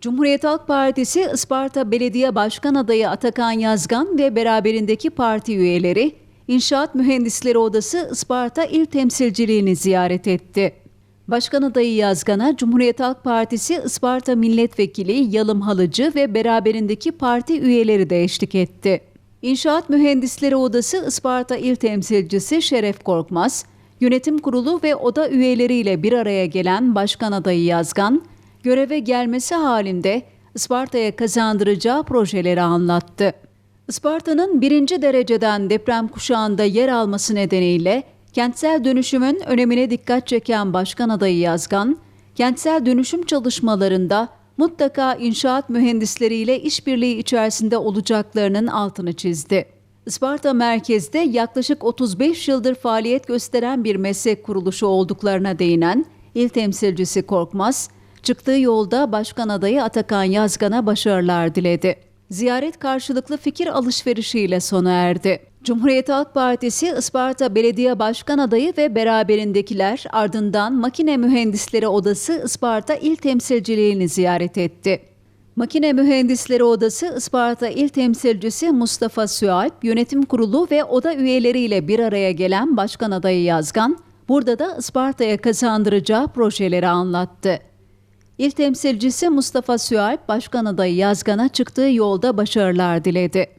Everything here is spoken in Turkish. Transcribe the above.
Cumhuriyet Halk Partisi Isparta Belediye Başkan Adayı Atakan Yazgan ve beraberindeki parti üyeleri İnşaat Mühendisleri Odası Isparta İl Temsilciliğini ziyaret etti. Başkan adayı Yazgan'a Cumhuriyet Halk Partisi Isparta Milletvekili Yalım Halıcı ve beraberindeki parti üyeleri de eşlik etti. İnşaat Mühendisleri Odası Isparta İl Temsilcisi Şeref Korkmaz, Yönetim Kurulu ve oda üyeleriyle bir araya gelen Başkan adayı Yazgan, göreve gelmesi halinde Isparta'ya kazandıracağı projeleri anlattı. Isparta'nın birinci dereceden deprem kuşağında yer alması nedeniyle kentsel dönüşümün önemine dikkat çeken Başkan adayı Yazgan, kentsel dönüşüm çalışmalarında mutlaka inşaat mühendisleriyle işbirliği içerisinde olacaklarının altını çizdi. Isparta merkezde yaklaşık 35 yıldır faaliyet gösteren bir meslek kuruluşu olduklarına değinen il temsilcisi Korkmaz, çıktığı yolda başkan adayı Atakan Yazgan'a başarılar diledi. Ziyaret karşılıklı fikir alışverişiyle sona erdi. Cumhuriyet Halk Partisi Isparta Belediye Başkan Adayı ve beraberindekiler ardından Makine Mühendisleri Odası Isparta İl Temsilciliğini ziyaret etti. Makine Mühendisleri Odası Isparta İl Temsilcisi Mustafa Süalp, Yönetim Kurulu ve oda üyeleriyle bir araya gelen Başkan Adayı Yazgan, burada da Isparta'ya kazandıracağı projeleri anlattı. İl temsilcisi Mustafa Süalp, Başkan adayı Yazgan'a çıktığı yolda başarılar diledi.